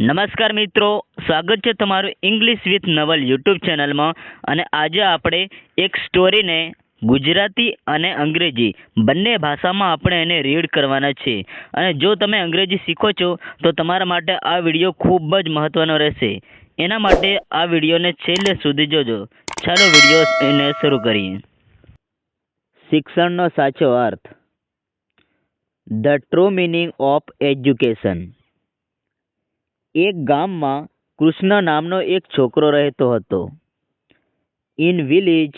નમસ્કાર મિત્રો, સ્વાગત છે તમારું ઇંગ્લિશ વિથ નવલ યુટ્યુબ ચેનલમાં અને આજે આપણે એક સ્ટોરીને ગુજરાતી અને અંગ્રેજી બંને ભાષામાં આપણે એને રીડ કરવાના છે. અને જો તમે અંગ્રેજી શીખો છો, તો તમારા માટે આ વીડિયો ખૂબ જ મહત્ત્વનો રહેશે. એના માટે આ વિડીયોને છેલ્લે સુધી જોજો. ચાલો વીડિયો એને શરૂ કરીએ. શિક્ષણનો સાચો અર્થ. The true meaning of education એક ગામમાં કૃષ્ણ નામનો એક છોકરો રહેતો હતો. In village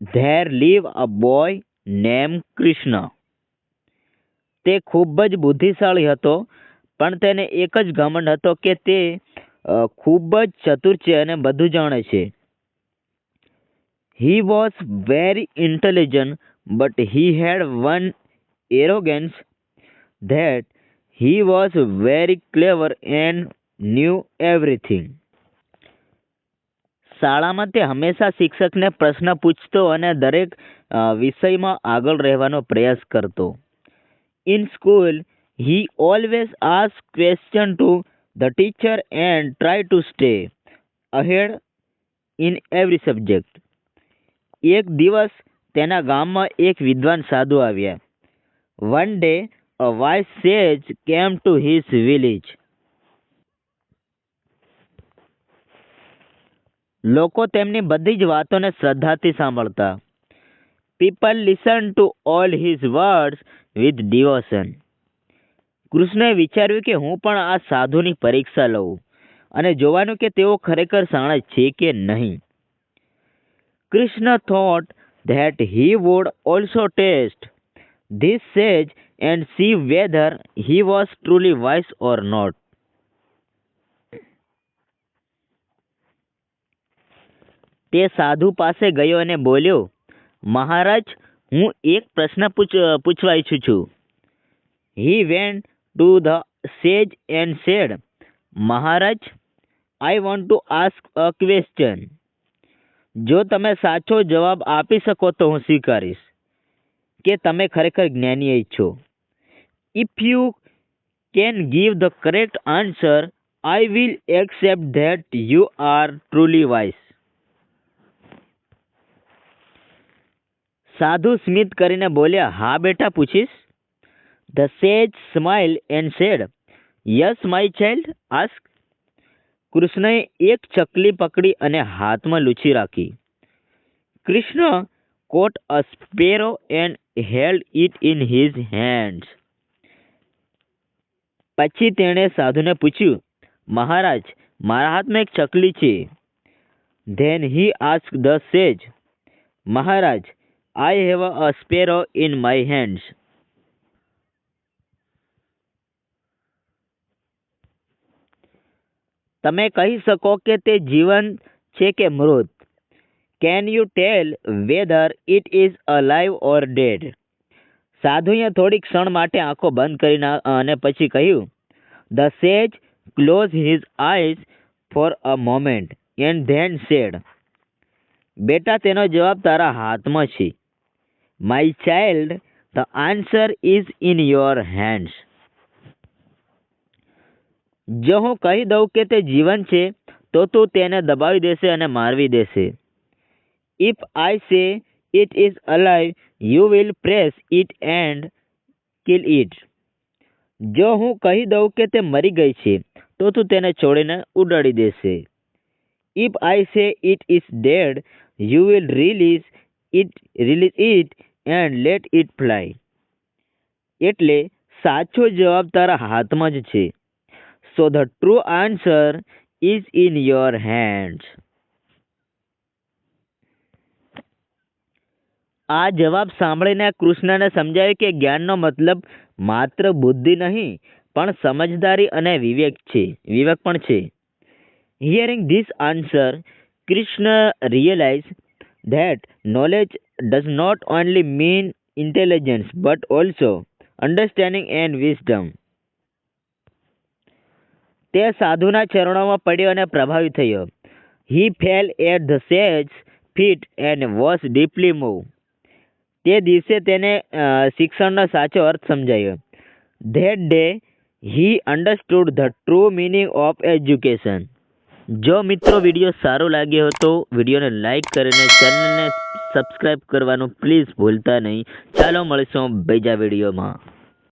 there live a boy name Krishna તે ખૂબ જ બુદ્ધિશાળી હતો, પણ તેને એક જ ઘમંડ હતો કે તે ખૂબ જ ચતુર છે અને બધું જાણે છે. He was very intelligent but he had one arrogance that he was very clever and knew everything શાળામાં તે હંમેશા શિક્ષકને પ્રશ્ન પૂછતો અને દરેક વિષયમાં આગળ રહેવાનો પ્રયાસ કરતો. In school he always ask question to the teacher and try to stay ahead in every subject એક દિવસ તેના ગામમાં એક વિદ્વાન સાધુ આવ્યા. વન ડે અ વાઇસ સેજ કેમ ટુ હિઝ વિલેજ લોકો તેમની બધી જ વાતોને શ્રદ્ધાથી સાંભળતા. People listen to all his words with devotion કૃષ્ણએ વિચાર્યું કે હું પણ આ સાધુની પરીક્ષા લઉં અને જોવાનું કે તેઓ ખરેખર શાણા છે કે નહીં. Krishna thought that he would also test this sage and see whether he was truly wise or not તે સાધુ પાસે ગયો અને બોલ્યો, મહારાજ, હું એક પ્રશ્ન પૂછ, પૂછવા ઈચ્છું છું. He went to the sage and said Maharaj I want to ask a question જો તમે સાચો જવાબ આપી શકો તો હું સ્વીકારીશ. કે તમે ખરેખર જ્ઞાની છો if you can give the correct answer I will accept that you are truly wise સાધુ સ્મિત કરીને બોલ્યા, હા બેટા, પૂછીશ. The sage smile and said yes my child ask કૃષ્ણએ એક ચકલી પકડી અને હાથમાં લૂછી રાખી. Krishna caught a sparrow and held it in his hands પછી તેણે સાધુને પૂછ્યું, મહારાજ, મારા હાથમાં એક ચકલી છે. Than he ask the sage, Maharaj, I have a sparrow in my hands. તમે કહી શકો કે તે જીવન છે કે મૃત? Can you tell whether it is alive or dead સાધુએ થોડી ક્ષણ માટે આંખો બંધ કરી ના- અને પછી કહ્યું the sage close his eyes for a moment and then said બેટા, તેનો જવાબ તારા હાથમાં છે. My child the answer is in your hands જો હું કહી દઉં કે તે જીવન છે, તો તું તેને દબાવી દેશે અને મારવી દેશે. If I say it is alive. You will press it and kill it જો હું કહી દઉં કે તે મરી ગઈ છે, તો તું તેને છોડીને ઉડાડી દેશે. If I say it is dead you will release it release it and let it fly એટલે સાચો જવાબ તારા હાથમાં જ છે. So the true answer is in your hands આ જવાબ સાંભળીને કૃષ્ણને સમજાયું કે જ્ઞાનનો મતલબ માત્ર બુદ્ધિ નહીં, પણ સમજદારી અને વિવેક છે. વિવેક પણ છે. Hearing this answer Krishna realize that knowledge does not only mean intelligence but also understanding and wisdom તે સાધુના ચરણોમાં પડ્યો અને પ્રભાવિત થયો. He fell at the sage feet and was deeply move તે દિવસે તેને શિક્ષણનો સાચો અર્થ સમજાયો. That day he understood the true meaning of education જો મિત્રો વીડિયો સારો લાગ્યો તો વિડીયોને લાઈક કરીને ચેનલને સબસ્ક્રાઈબ કરવાનું પ્લીઝ ભૂલતા નહીં. ચાલો મળીશું બીજા વિડીયોમાં.